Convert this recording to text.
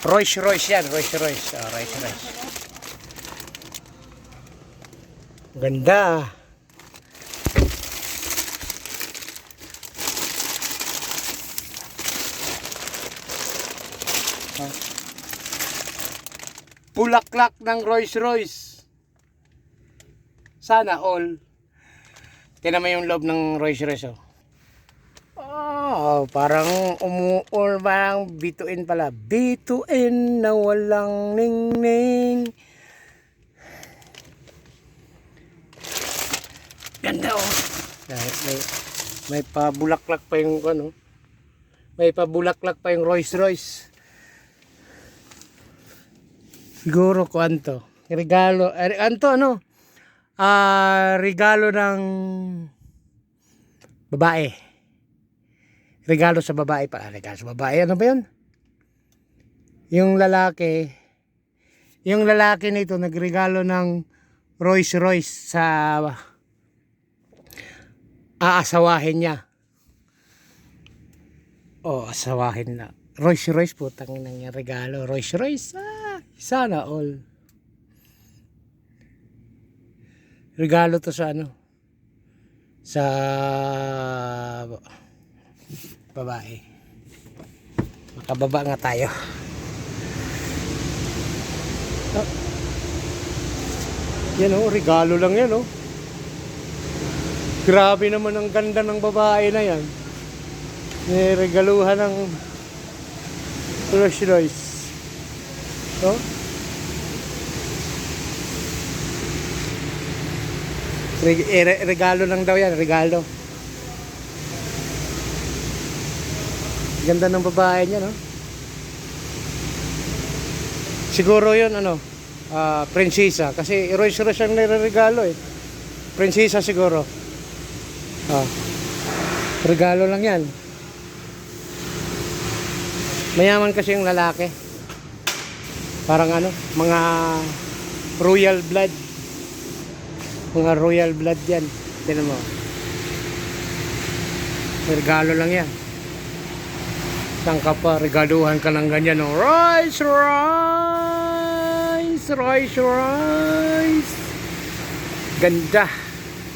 Royce Royce yan, Royce Royce. Oh, Royce Royce. Ganda. Ah. Bulaklak ng Rolls Royce. Sana all. Tinan mo yung loob ng Rolls Royce oh. Oh, parang umuul parang bituin pala. Bituin na walang ningning. Ganda oh. May, may, may pabulaklak pa yung ano. May pabulaklak pa yung Rolls Royce. Siguro kwanto. Regalo. Eh, anto ano? Ah, regalo ng babae. Regalo sa babae pa. Ah, Regalo sa babae. Ano ba yun? Yung lalaki, yung lalaki nito nagregalo ng Rolls Royce sa aasawahin niya. Oh, asawahin na. Rolls Royce po, tangin niya regalo. Rolls Royce, ah, sana all. Regalo to sa ano? Sa babae. Makababa nga tayo. Ah. Yan oh, regalo lang yan oh. Grabe naman ang ganda ng babae na yan. Niregaluhan ng Rolls Royce. Oh? Eh, re- regalo lang daw yan, regalo. Ganda ng babae niya, no? Siguro yun, ano, ah, prinsesa. Kasi Rolls Royce ang nireregalo eh. Prinsesa siguro. Ah. Regalo lang yan. Mayaman kasi yung lalaki. Parang ano, mga royal blood. Mga royal blood yan. Tinan mo. Regalo lang yan. Saan ka pa? Regaluhan ka ng ganyan. Oh. Rice, rice, rice, rice. Ganda.